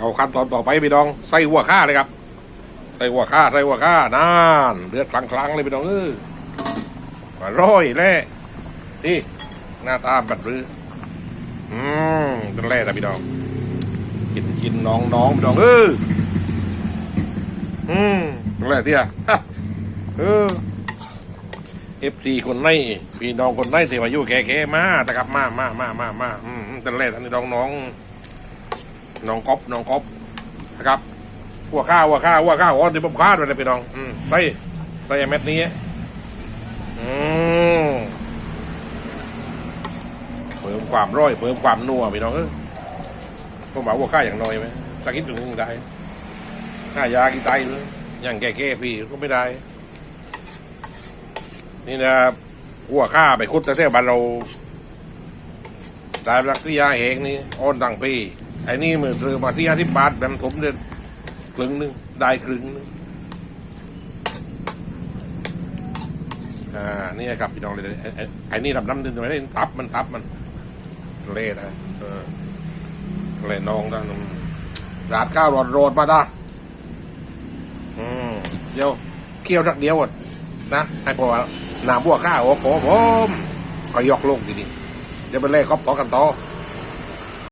เอาขั้นตอนต่อไปพี่น้องใส่หัวข้าเลยครับ ใส่หัวข้าใส่หัวข้านานเลือดคลังๆเลยพี่น้องเอออร่อยแล่ที่หน้าตาบัดรืออืมเป็นแร่นะพี่น้องกินกินน้องน้องพี่น้องเอออืมเป็นแร่ที่อะเออเอฟซีคนไหนพี่น้องคนไหนที่ว่าอยู่แก่ๆมาแต่กับมามามามามาอืมเป็นแร่ท่านพี่น้องน้อง น้องก๊อฟน้องก๊อฟนะครับหัวข้าวหัวข้าวหัวข้าวอ๋อที่ผมคาดไว้เลยพี่น้องอืมใส่ใส่เม็ดนี้อืมเพิ่มความร้อยเพิ่มความนัวพี่น้องเออผมบอกหัวข้าอย่างน้อยไหมสักนิดหนึ่งได้ข้ายากี่ไตเลยอย่างแก่ๆพี่ก็ไม่ได้ นี่นะหัวข้าไปคุดแต่เส้บ้านเราได้รักที่ยาเองนี่อ้อนต่างปี ไอ้นี่มือซื้อมาที่ห้าสิบบาทแบบถมเดือนครึ่งหนึงได้ครึ่งหนึงอ่านี่ครับพี่น้องเลยไอ้นี่ดำน้ำดึงทำไมได้ตับมันตับมันเละนะเออเละนองกันราดข้าวรอดโรดมาตาอืมเดี๋ยวเคี่ยวสักเดียวก่อนนะให้พอน้ำบัวข้าวโอ้โหผมก็ยกลงทีนี้เดี๋ยวไปเล่ครอบต่อกันต่อ